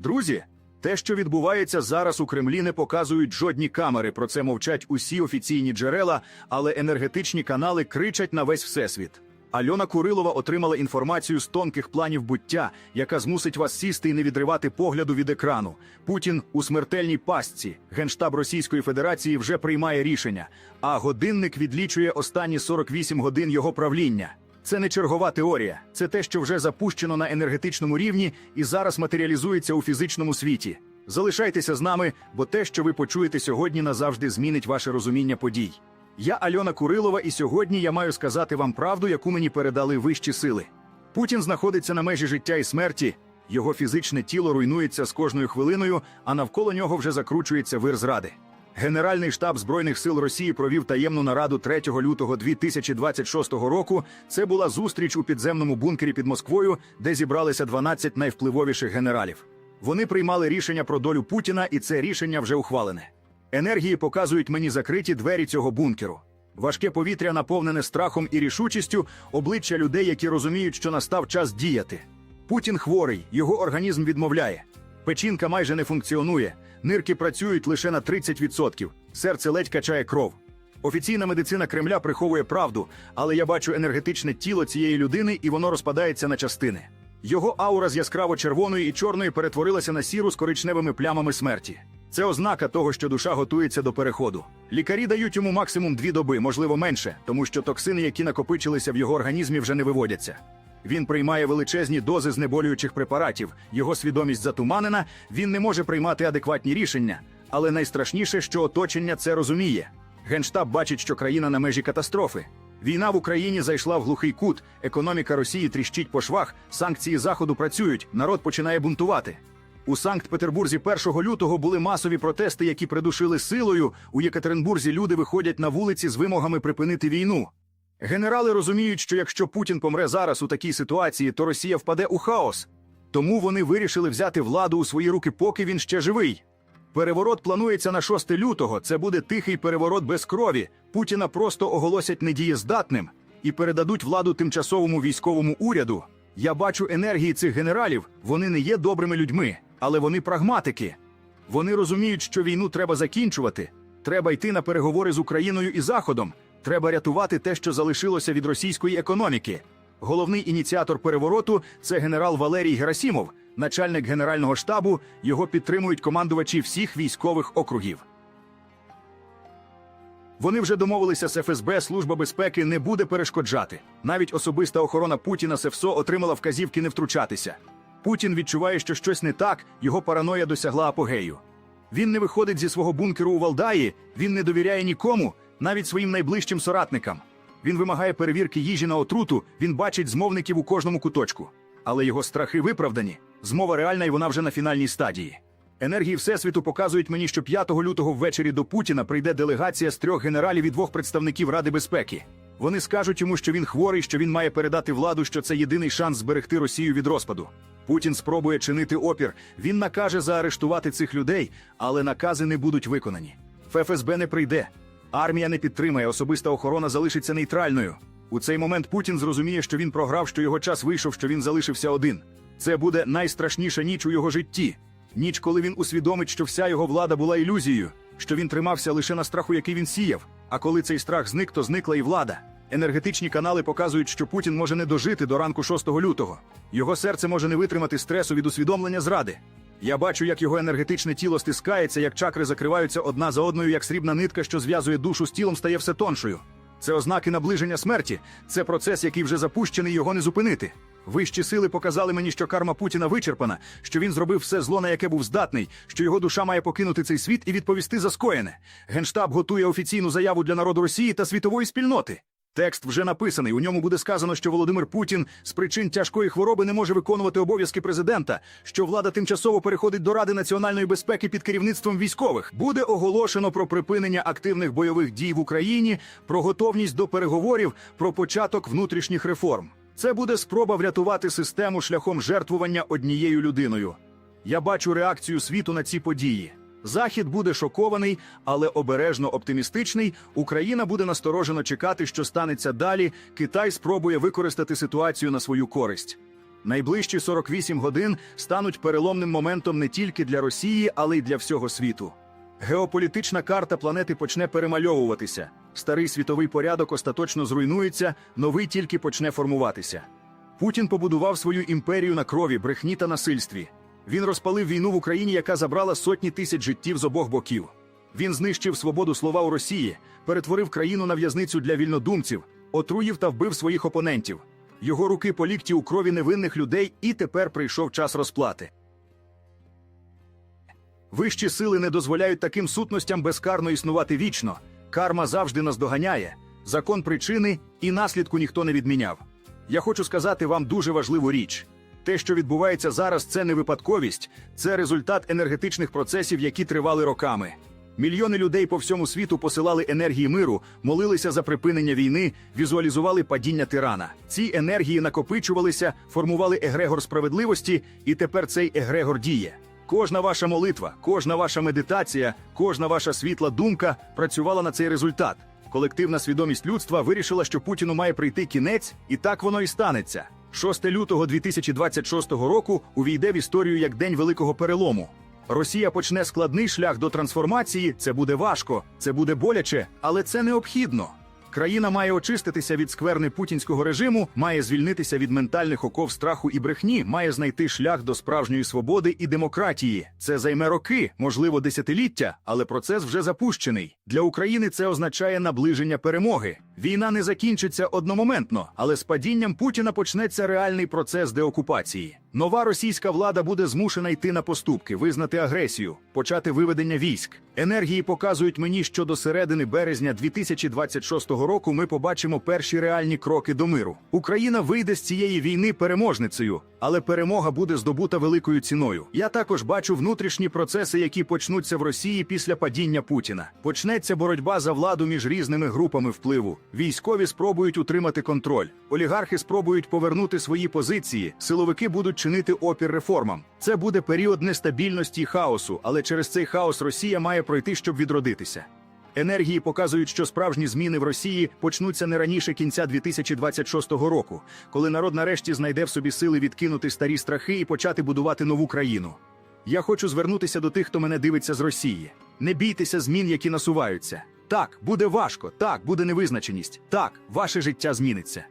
Друзі, те, що відбувається зараз у Кремлі, не показують жодні камери. Про це мовчать усі офіційні джерела, але енергетичні канали кричать на весь всесвіт. Альона Курилова отримала інформацію з тонких планів буття, яка змусить вас сісти і не відривати погляду від екрану. Путін у смертельній пастці. Генштаб Російської Федерації вже приймає рішення, а годинник відлічує останні 48 годин його правління. Це не чергова теорія, це те, що вже запущено на енергетичному рівні і зараз матеріалізується у фізичному світі. Залишайтеся з нами, бо те, що ви почуєте сьогодні, назавжди змінить ваше розуміння подій. Я Альона Курилова, і сьогодні я маю сказати вам правду, яку мені передали вищі сили. Путін знаходиться на межі життя і смерті. Його фізичне тіло руйнується з кожною хвилиною, а навколо нього вже закручується вир зради. Генеральний штаб Збройних сил Росії провів таємну нараду 3 лютого 2026 року. Це була зустріч у підземному бункері під Москвою, де зібралися 12 найвпливовіших генералів. Вони приймали рішення про долю Путіна, і це рішення вже ухвалене. Енергії показують мені закриті двері цього бункеру. Важке повітря наповнене страхом і рішучістю, обличчя людей, які розуміють, що настав час діяти. Путін хворий, його організм відмовляє. Печінка майже не функціонує, нирки працюють лише на 30%, серце ледь качає кров. Офіційна медицина Кремля приховує правду, але я бачу енергетичне тіло цієї людини, і воно розпадається на частини. Його аура з яскраво червоної і чорної перетворилася на сіру з коричневими плямами смерті. Це ознака того, що душа готується до переходу. Лікарі дають йому максимум дві доби, можливо менше, тому що токсини, які накопичилися в його організмі, вже не виводяться. Він приймає величезні дози знеболюючих препаратів, його свідомість затуманена, він не може приймати адекватні рішення. Але найстрашніше, що оточення це розуміє. Генштаб бачить, що країна на межі катастрофи. Війна в Україні зайшла в глухий кут, економіка Росії тріщить по швах, санкції Заходу працюють, народ починає бунтувати. У Санкт-Петербурзі 1 лютого були масові протести, які придушили силою. У Єкатеринбурзі люди виходять на вулиці з вимогами припинити війну. Генерали розуміють, що якщо Путін помре зараз у такій ситуації, то Росія впаде у хаос. Тому вони вирішили взяти владу у свої руки, поки він ще живий. Переворот планується на 6 лютого. Це буде тихий переворот без крові. Путіна просто оголосять недієздатним і передадуть владу тимчасовому військовому уряду. Я бачу енергії цих генералів. Вони не є добрими людьми, але вони прагматики. Вони розуміють, що війну треба закінчувати. Треба йти на переговори з Україною і Заходом. Треба рятувати те, що залишилося від російської економіки. Головний ініціатор перевороту це генерал Валерій Герасімов, начальник генерального штабу. Його підтримують командувачі всіх військових округів. Вони вже домовилися з ФСБ, Служба безпеки не буде перешкоджати. Навіть особиста охорона Путіна СЕФСО отримала вказівки не втручатися. Путін відчуває, що щось не так, його параноя досягла апогею. Він не виходить зі свого бункеру у Валдаї, він не довіряє нікому, навіть своїм найближчим соратникам. Він вимагає перевірки їжі на отруту, він бачить змовників у кожному куточку. Але його страхи виправдані. Змова реальна і вона вже на фінальній стадії. Енергії Всесвіту показують мені, що 5 лютого ввечері до Путіна прийде делегація з трьох генералів і двох представників Ради безпеки. Вони скажуть йому, що він хворий, що він має передати владу, що це єдиний шанс зберегти Росію від розпаду. Путін спробує чинити опір. Він накаже заарештувати цих людей, але накази не будуть виконані. ФСБ не прийде. Армія не підтримає, особиста охорона залишиться нейтральною. У цей момент Путін зрозуміє, що він програв, що його час вийшов, що він залишився один. Це буде найстрашніша ніч у його житті. Ніч, коли він усвідомить, що вся його влада була ілюзією, що він тримався лише на страху, який він сіяв. А коли цей страх зник, то зникла і влада. Енергетичні канали показують, що Путін може не дожити до ранку 6 лютого. Його серце може не витримати стресу від усвідомлення зради. Я бачу, як його енергетичне тіло стискається, як чакри закриваються одна за одною, як срібна нитка, що зв'язує душу з тілом, стає все тоншою. Це ознаки наближення смерті, це процес, який вже запущений, його не зупинити. Вищі сили показали мені, що карма Путіна вичерпана, що він зробив все зло, на яке був здатний, що його душа має покинути цей світ і відповісти за скоєне. Генштаб готує офіційну заяву для народу Росії та світової спільноти. Текст вже написаний. У ньому буде сказано, що Володимир Путін з причин тяжкої хвороби не може виконувати обов'язки президента, що влада тимчасово переходить до Ради національної безпеки під керівництвом військових. Буде оголошено про припинення активних бойових дій в Україні, про готовність до переговорів, про початок внутрішніх реформ. Це буде спроба врятувати систему шляхом жертвування однією людиною. Я бачу реакцію світу на ці події. Захід буде шокований, але обережно оптимістичний. Україна буде насторожено чекати, що станеться далі. Китай спробує використати ситуацію на свою користь. Найближчі 48 годин стануть переломним моментом не тільки для Росії, але й для всього світу. Геополітична карта планети почне перемальовуватися. Старий світовий порядок остаточно зруйнується, новий тільки почне формуватися. Путін побудував свою імперію на крові, брехні та насильстві. Він розпалив війну в Україні, яка забрала сотні тисяч життів з обох боків. Він знищив свободу слова у Росії, перетворив країну на в'язницю для вільнодумців, отруїв та вбив своїх опонентів. Його руки по лікті у крові невинних людей, і тепер прийшов час розплати. Вищі сили не дозволяють таким сутностям безкарно існувати вічно. Карма завжди нас доганяє, закон причини і наслідку ніхто не відміняв. Я хочу сказати вам дуже важливу річ. Те, що відбувається зараз, це не випадковість, це результат енергетичних процесів, які тривали роками. Мільйони людей по всьому світу посилали енергії миру, молилися за припинення війни, візуалізували падіння тирана. Ці енергії накопичувалися, формували егрегор справедливості, і тепер цей егрегор діє. Кожна ваша молитва, кожна ваша медитація, кожна ваша світла думка працювала на цей результат. Колективна свідомість людства вирішила, що Путіну має прийти кінець, і так воно і станеться. 6 лютого 2026 року увійде в історію як день великого перелому. Росія почне складний шлях до трансформації. Це буде важко, це буде боляче, але це необхідно. Країна має очиститися від скверни путінського режиму, має звільнитися від ментальних оков страху і брехні, має знайти шлях до справжньої свободи і демократії. Це займе роки, можливо, десятиліття, але процес вже запущений. Для України це означає наближення перемоги. Війна не закінчиться одномоментно, але з падінням Путіна почнеться реальний процес деокупації. Нова російська влада буде змушена йти на поступки, визнати агресію, почати виведення військ. Енергії показують мені, що до середини березня 2026 року ми побачимо перші реальні кроки до миру. Україна вийде з цієї війни переможницею, але перемога буде здобута великою ціною. Я також бачу внутрішні процеси, які почнуться в Росії після падіння Путіна. Почнеться боротьба за владу між різними групами впливу. Військові спробують утримати контроль, олігархи спробують повернути свої позиції, силовики будуть чинити опір реформам. Це буде період нестабільності і хаосу, але через цей хаос Росія має пройти, щоб відродитися. Енергії показують, що справжні зміни в Росії почнуться не раніше кінця 2026 року, коли народ нарешті знайде в собі сили відкинути старі страхи і почати будувати нову країну. Я хочу звернутися до тих, хто мене дивиться з Росії. Не бійтеся змін, які насуваються. Так, буде важко, так, буде невизначеність, так, ваше життя зміниться.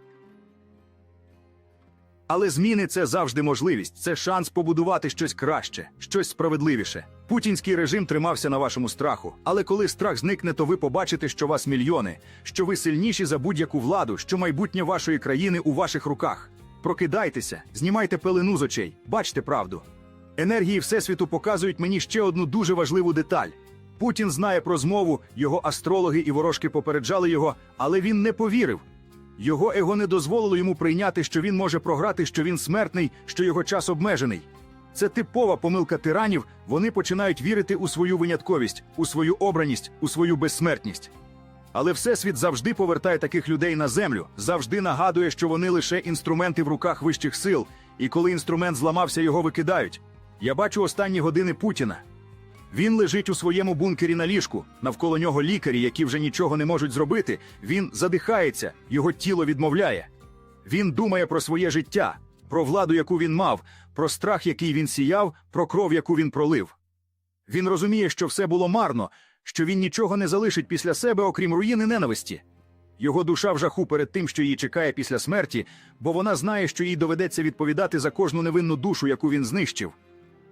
Але зміни це завжди можливість, це шанс побудувати щось краще, щось справедливіше. Путінський режим тримався на вашому страху, але коли страх зникне, то ви побачите, що вас мільйони, що ви сильніші за будь-яку владу, що майбутнє вашої країни у ваших руках. Прокидайтеся, знімайте пелену з очей, бачте правду. Енергії Всесвіту показують мені ще одну дуже важливу деталь. Путін знає про змову, його астрологи і ворожки попереджали його, але він не повірив. Його его не дозволило йому прийняти, що він може програти, що він смертний, що його час обмежений. Це типова помилка тиранів. Вони починають вірити у свою винятковість, у свою обраність, у свою безсмертність. Але Всесвіт завжди повертає таких людей на землю, завжди нагадує, що вони лише інструменти в руках вищих сил, і коли інструмент зламався, його викидають. Я бачу останні години Путіна. Він лежить у своєму бункері на ліжку, навколо нього лікарі, які вже нічого не можуть зробити. Він задихається, його тіло відмовляє. Він думає про своє життя, про владу, яку він мав, про страх, який він сіяв, про кров, яку він пролив. Він розуміє, що все було марно, що він нічого не залишить після себе, окрім руїни ненависті. Його душа в жаху перед тим, що її чекає після смерті, бо вона знає, що їй доведеться відповідати за кожну невинну душу, яку він знищив.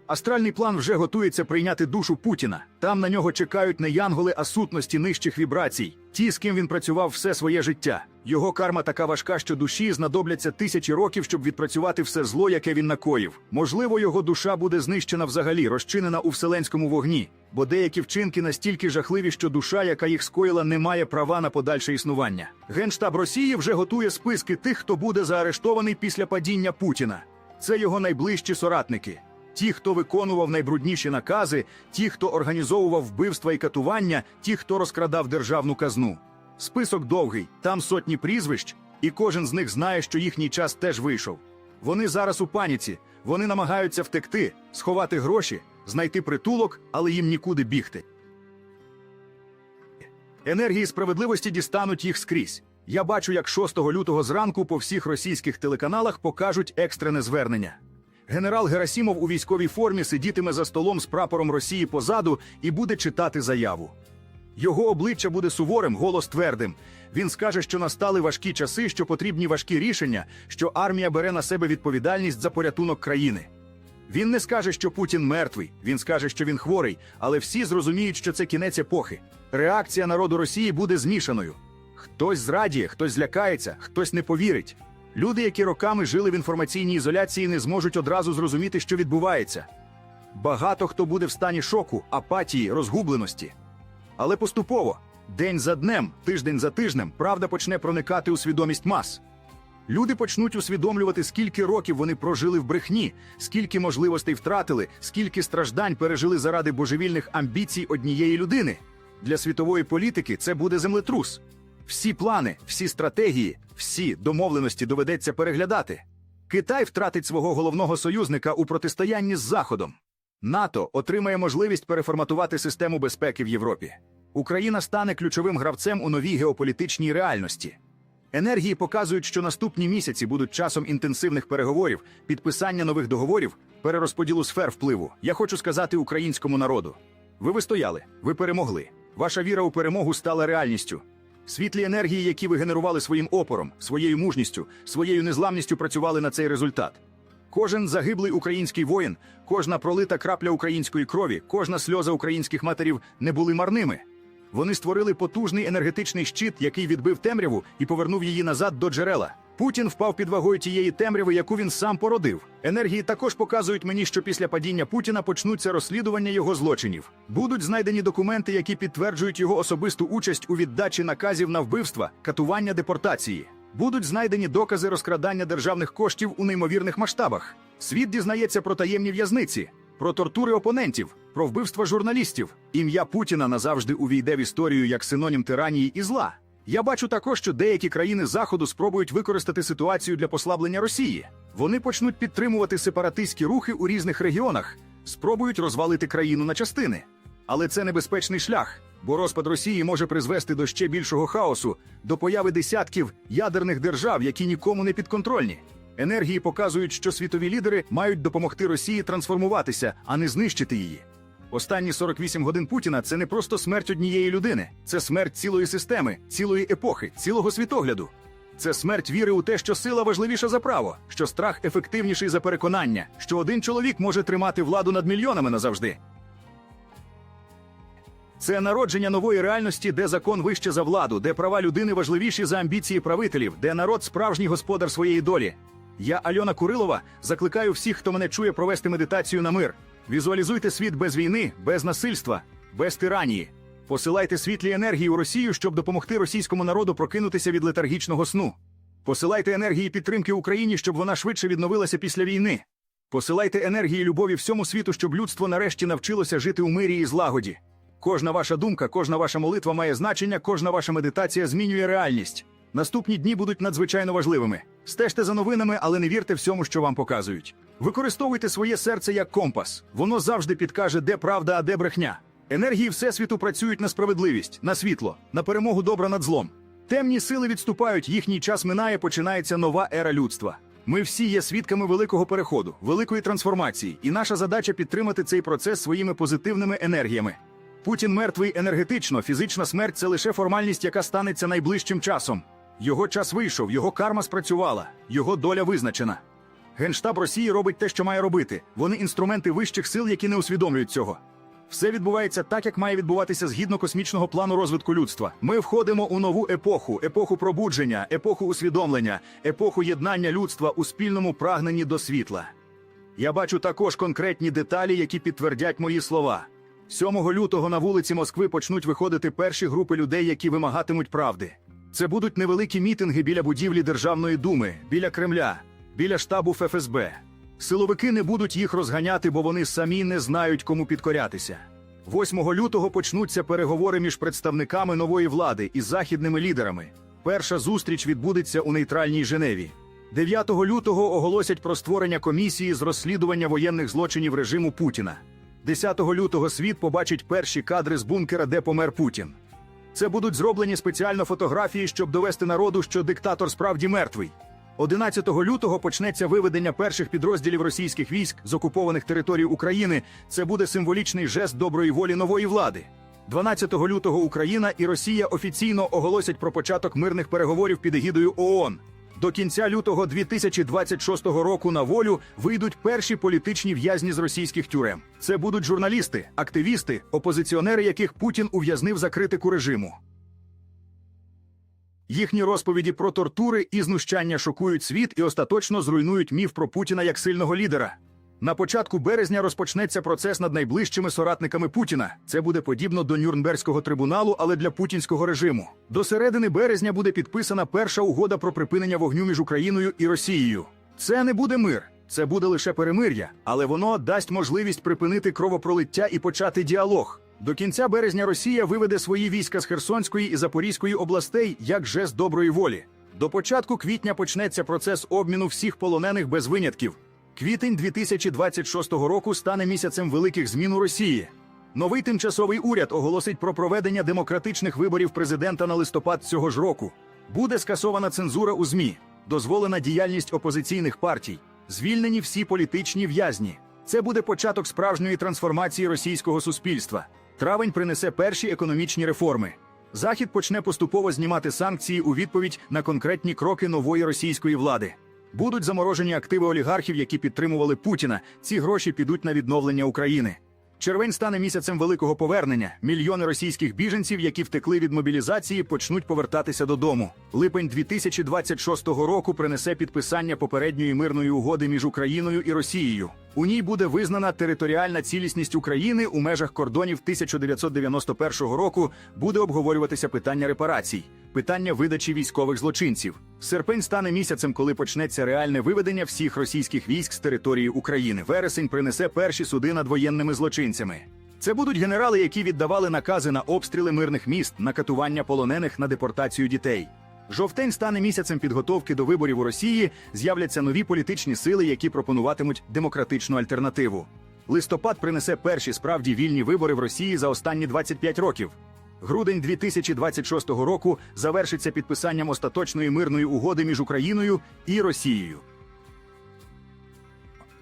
Астральний план вже готується прийняти душу Путіна. Там на нього чекають не янголи, а сутності нижчих вібрацій. Ті, з ким він працював все своє життя. Його карма така важка, що душі знадобляться тисячі років, щоб відпрацювати все зло, яке він накоїв. Можливо, його душа буде знищена взагалі, розчинена у вселенському вогні, бо деякі вчинки настільки жахливі, що душа, яка їх скоїла, не має права на подальше існування. Генштаб Росії вже готує списки тих, хто буде заарештований після падіння Путіна. Це його найближчі соратники. Ті, хто виконував найбрудніші накази, ті, хто організовував вбивства і катування, ті, хто розкрадав державну казну. Список довгий, там сотні прізвищ, і кожен з них знає, що їхній час теж вийшов. Вони зараз у паніці, вони намагаються втекти, сховати гроші, знайти притулок, але їм нікуди бігти. Енергії справедливості дістануть їх скрізь. Я бачу, як 6 лютого зранку по всіх російських телеканалах покажуть екстрене звернення. Генерал Герасімов у військовій формі сидітиме за столом з прапором Росії позаду і буде читати заяву. Його обличчя буде суворим, голос твердим. Він скаже, що настали важкі часи, що потрібні важкі рішення, що армія бере на себе відповідальність за порятунок країни. Він не скаже, що Путін мертвий, він скаже, що він хворий, але всі зрозуміють, що це кінець епохи. Реакція народу Росії буде змішаною. Хтось зрадіє, хтось злякається, хтось не повірить. Люди, які роками жили в інформаційній ізоляції, не зможуть одразу зрозуміти, що відбувається. Багато хто буде в стані шоку, апатії, розгубленості. Але поступово, день за днем, тиждень за тижнем, правда почне проникати у свідомість мас. Люди почнуть усвідомлювати, скільки років вони прожили в брехні, скільки можливостей втратили, скільки страждань пережили заради божевільних амбіцій однієї людини. Для світової політики це буде землетрус. Всі плани, всі стратегії, всі домовленості доведеться переглядати. Китай втратить свого головного союзника у протистоянні з Заходом. НАТО отримає можливість переформатувати систему безпеки в Європі. Україна стане ключовим гравцем у новій геополітичній реальності. Енергії показують, що наступні місяці будуть часом інтенсивних переговорів, підписання нових договорів, перерозподілу сфер впливу. Я хочу сказати українському народу: ви вистояли, ви перемогли. Ваша віра у перемогу стала реальністю. Світлі енергії, які ви генерували своїм опором, своєю мужністю, своєю незламністю працювали на цей результат. Кожен загиблий український воїн, кожна пролита крапля української крові, кожна сльоза українських матерів не були марними. Вони створили потужний енергетичний щит, який відбив темряву і повернув її назад до джерела. Путін впав під вагою тієї темряви, яку він сам породив. Енергії також показують мені, що після падіння Путіна почнуться розслідування його злочинів. Будуть знайдені документи, які підтверджують його особисту участь у віддачі наказів на вбивства, катування депортації. Будуть знайдені докази розкрадання державних коштів у неймовірних масштабах. Світ дізнається про таємні в'язниці, про тортури опонентів, про вбивства журналістів. Ім'я Путіна назавжди увійде в історію як синонім тиранії і зла. Я бачу також, що деякі країни Заходу спробують використати ситуацію для послаблення Росії. Вони почнуть підтримувати сепаратистські рухи у різних регіонах, спробують розвалити країну на частини. Але це небезпечний шлях, бо розпад Росії може призвести до ще більшого хаосу, до появи десятків ядерних держав, які нікому не підконтрольні. Енергії показують, що світові лідери мають допомогти Росії трансформуватися, а не знищити її. Останні 48 годин Путіна це не просто смерть однієї людини, це смерть цілої системи, цілої епохи, цілого світогляду. Це смерть віри у те, що сила важливіша за право, що страх ефективніший за переконання, що один чоловік може тримати владу над мільйонами назавжди. Це народження нової реальності, де закон вище за владу, де права людини важливіші за амбіції правителів, де народ справжній господар своєї долі. Я, Альона Курилова, закликаю всіх, хто мене чує, провести медитацію на мир. Візуалізуйте світ без війни, без насильства, без тиранії. Посилайте світлі енергії у Росію, щоб допомогти російському народу прокинутися від летаргічного сну. Посилайте енергії підтримки Україні, щоб вона швидше відновилася після війни. Посилайте енергії любові всьому світу, щоб людство нарешті навчилося жити у мирі і злагоді. Кожна ваша думка, кожна ваша молитва має значення, кожна ваша медитація змінює реальність. Наступні дні будуть надзвичайно важливими. Стежте за новинами, але не вірте всьому, що вам показують. Використовуйте своє серце як компас. Воно завжди підкаже, де правда, а де брехня. Енергії Всесвіту працюють на справедливість, на світло, на перемогу добра над злом. Темні сили відступають, їхній час минає, починається нова ера людства. Ми всі є свідками великого переходу, великої трансформації, і наша задача підтримати цей процес своїми позитивними енергіями. Путін мертвий енергетично, фізична смерть це лише формальність, яка станеться найближчим часом. Його час вийшов, його карма спрацювала, його доля визначена. Генштаб Росії робить те, що має робити. Вони інструменти вищих сил, які не усвідомлюють цього. Все відбувається так, як має відбуватися згідно космічного плану розвитку людства. Ми входимо у нову епоху, епоху пробудження, епоху усвідомлення, епоху єднання людства у спільному прагненні до світла. Я бачу також конкретні деталі, які підтвердять мої слова. 7 лютого на вулиці Москви почнуть виходити перші групи людей, які вимагатимуть правди. Це будуть невеликі мітинги біля будівлі Державної думи, біля Кремля, біля штабу ФСБ. Силовики не будуть їх розганяти, бо вони самі не знають, кому підкорятися. 8 лютого почнуться переговори між представниками нової влади і західними лідерами. Перша зустріч відбудеться у нейтральній Женеві. 9 лютого оголосять про створення комісії з розслідування воєнних злочинів режиму Путіна. 10 лютого світ побачить перші кадри з бункера, де помер Путін. Це будуть зроблені спеціально фотографії, щоб довести народу, що диктатор справді мертвий. 11 лютого почнеться виведення перших підрозділів російських військ з окупованих територій України. Це буде символічний жест доброї волі нової влади. 12 лютого Україна і Росія офіційно оголосять про початок мирних переговорів під егідою ООН. До кінця лютого 2026 року на волю вийдуть перші політичні в'язні з російських тюрем. Це будуть журналісти, активісти, опозиціонери, яких Путін ув'язнив за критику режиму. Їхні розповіді про тортури і знущання шокують світ і остаточно зруйнують міф про Путіна як сильного лідера. На початку березня розпочнеться процес над найближчими соратниками Путіна. Це буде подібно до Нюрнберзького трибуналу, але для путінського режиму. До середини березня буде підписана перша угода про припинення вогню між Україною і Росією. Це не буде мир, це буде лише перемир'я, але воно дасть можливість припинити кровопролиття і почати діалог. До кінця березня Росія виведе свої війська з Херсонської і Запорізької областей як жест доброї волі. До початку квітня почнеться процес обміну всіх полонених без винятків. Квітень 2026 року стане місяцем великих змін у Росії. Новий тимчасовий уряд оголосить про проведення демократичних виборів президента на листопад цього ж року. Буде скасована цензура у ЗМІ, дозволена діяльність опозиційних партій, звільнені всі політичні в'язні. Це буде початок справжньої трансформації російського суспільства. Травень принесе перші економічні реформи. Захід почне поступово знімати санкції у відповідь на конкретні кроки нової російської влади. Будуть заморожені активи олігархів, які підтримували Путіна. Ці гроші підуть на відновлення України. Червень стане місяцем великого повернення. Мільйони російських біженців, які втекли від мобілізації, почнуть повертатися додому. Липень 2026 року принесе підписання попередньої мирної угоди між Україною і Росією. У ній буде визнана територіальна цілісність України у межах кордонів 1991 року. Буде обговорюватися питання репарацій, питання видачі військових злочинців. Серпень стане місяцем, коли почнеться реальне виведення всіх російських військ з території України. Вересень принесе перші суди над воєнними злочинцями. Це будуть генерали, які віддавали накази на обстріли мирних міст, на катування полонених на депортацію дітей. Жовтень стане місяцем підготовки до виборів у Росії. З'являться нові політичні сили, які пропонуватимуть демократичну альтернативу. Листопад принесе перші справді вільні вибори в Росії за останні 25 років. Грудень 2026 року завершиться підписанням остаточної мирної угоди між Україною і Росією.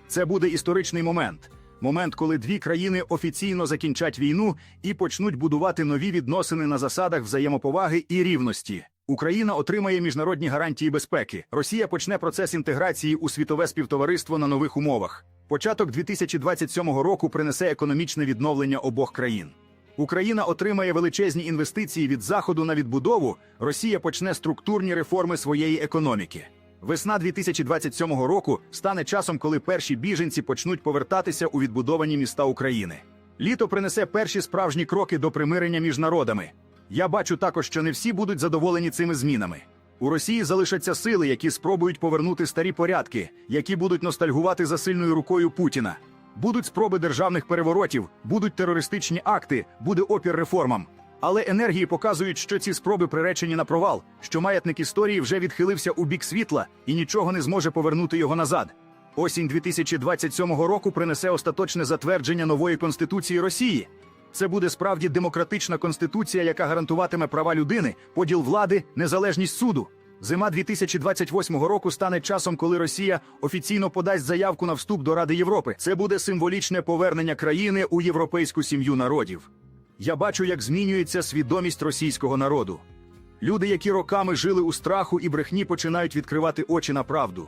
Це буде історичний момент. Момент, коли дві країни офіційно закінчать війну і почнуть будувати нові відносини на засадах взаємоповаги і рівності. Україна отримає міжнародні гарантії безпеки. Росія почне процес інтеграції у світове співтовариство на нових умовах. Початок 2027 року принесе економічне відновлення обох країн. Україна отримає величезні інвестиції від заходу на відбудову. Росія почне структурні реформи своєї економіки. Весна 2027 року стане часом, коли перші біженці почнуть повертатися у відбудовані міста України. Літо принесе перші справжні кроки до примирення між народами. Я бачу також, що не всі будуть задоволені цими змінами. У Росії залишаться сили, які спробують повернути старі порядки, які будуть ностальгувати за сильною рукою Путіна. Будуть спроби державних переворотів, будуть терористичні акти, буде опір реформам. Але енергії показують, що ці спроби приречені на провал, що маятник історії вже відхилився у бік світла і нічого не зможе повернути його назад. Осінь 2027 року принесе остаточне затвердження нової конституції Росії. Це буде справді демократична конституція, яка гарантуватиме права людини, поділ влади, незалежність суду. Зима 2028 року стане часом, коли Росія офіційно подасть заявку на вступ до Ради Європи. Це буде символічне повернення країни у європейську сім'ю народів. Я бачу, як змінюється свідомість російського народу. Люди, які роками жили у страху і брехні, починають відкривати очі на правду.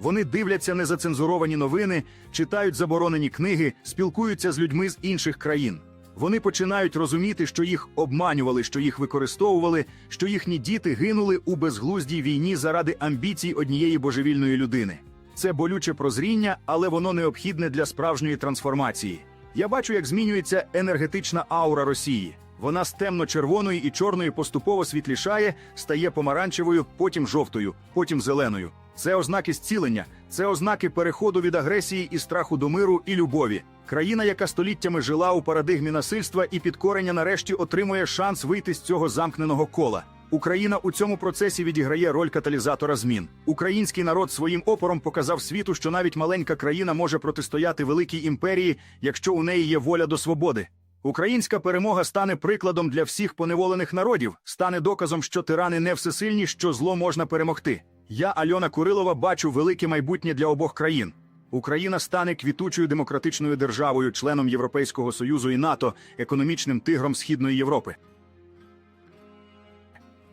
Вони дивляться незацензуровані новини, читають заборонені книги, спілкуються з людьми з інших країн. Вони починають розуміти, що їх обманювали, що їх використовували, що їхні діти гинули у безглуздій війні заради амбіцій однієї божевільної людини. Це болюче прозріння, але воно необхідне для справжньої трансформації. Я бачу, як змінюється енергетична аура Росії. Вона з темно-червоної і чорної поступово світлішає, стає помаранчевою, потім жовтою, потім зеленою. Це ознаки зцілення, це ознаки переходу від агресії і страху до миру і любові. Країна, яка століттями жила у парадигмі насильства і підкорення, нарешті отримує шанс вийти з цього замкненого кола. Україна у цьому процесі відіграє роль каталізатора змін. Український народ своїм опором показав світу, що навіть маленька країна може протистояти великій імперії, якщо у неї є воля до свободи. Українська перемога стане прикладом для всіх поневолених народів, стане доказом, що тирани не всесильні, що зло можна перемогти. Я, Альона Курилова, бачу велике майбутнє для обох країн. Україна стане квітучою демократичною державою, членом Європейського Союзу і НАТО, економічним тигром Східної Європи.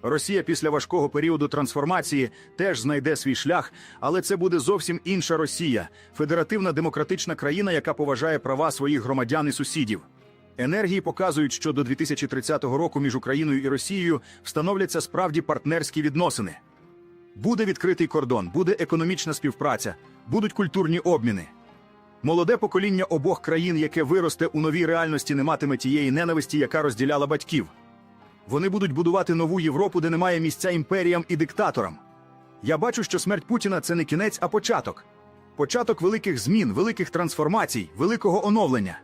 Росія після важкого періоду трансформації теж знайде свій шлях, але це буде зовсім інша Росія, федеративна демократична країна, яка поважає права своїх громадян і сусідів. Енергії показують, що до 2030 року між Україною і Росією встановляться справді партнерські відносини. Буде відкритий кордон, буде економічна співпраця, будуть культурні обміни. Молоде покоління обох країн, яке виросте у новій реальності, не матиме тієї ненависті, яка розділяла батьків. Вони будуть будувати нову Європу, де немає місця імперіям і диктаторам. Я бачу, що смерть Путіна це не кінець, а початок. Початок великих змін, великих трансформацій, великого оновлення.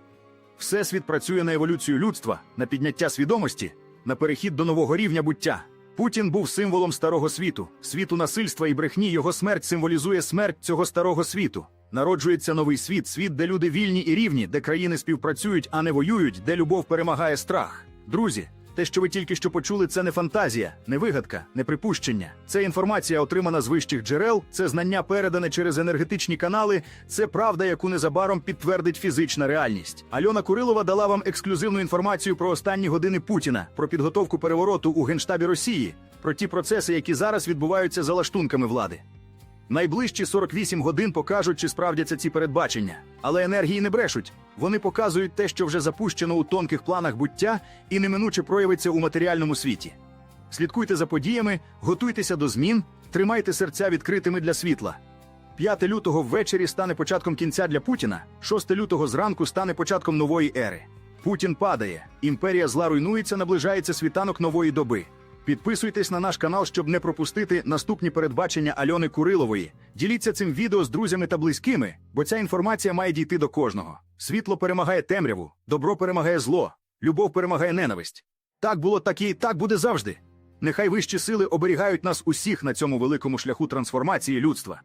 Всесвіт працює на еволюцію людства, на підняття свідомості, на перехід до нового рівня буття. Путін був символом старого світу, світу насильства і брехні. Його смерть символізує смерть цього старого світу. Народжується новий світ, світ, де люди вільні і рівні, де країни співпрацюють, а не воюють, де любов перемагає страх. Друзі, те, що ви тільки що почули, це не фантазія, не вигадка, не припущення. Це інформація, отримана з вищих джерел, це знання передане через енергетичні канали, це правда, яку незабаром підтвердить фізична реальність. Альона Курилова дала вам ексклюзивну інформацію про останні години Путіна, про підготовку перевороту у генштабі Росії, про ті процеси, які зараз відбуваються за лаштунками влади. Найближчі 48 годин покажуть, чи справдяться ці передбачення. Але енергії не брешуть. Вони показують те, що вже запущено у тонких планах буття і неминуче проявиться у матеріальному світі. Слідкуйте за подіями, готуйтеся до змін, тримайте серця відкритими для світла. 5 лютого ввечері стане початком кінця для Путіна, 6 лютого зранку стане початком нової ери. Путін падає, імперія зла руйнується, наближається світанок нової доби. Підписуйтесь на наш канал, щоб не пропустити наступні передбачення Альони Курилової. Діліться цим відео з друзями та близькими, бо ця інформація має дійти до кожного. Світло перемагає темряву, добро перемагає зло, любов перемагає ненависть. Так було, так і так буде завжди. Нехай вищі сили оберігають нас усіх на цьому великому шляху трансформації людства.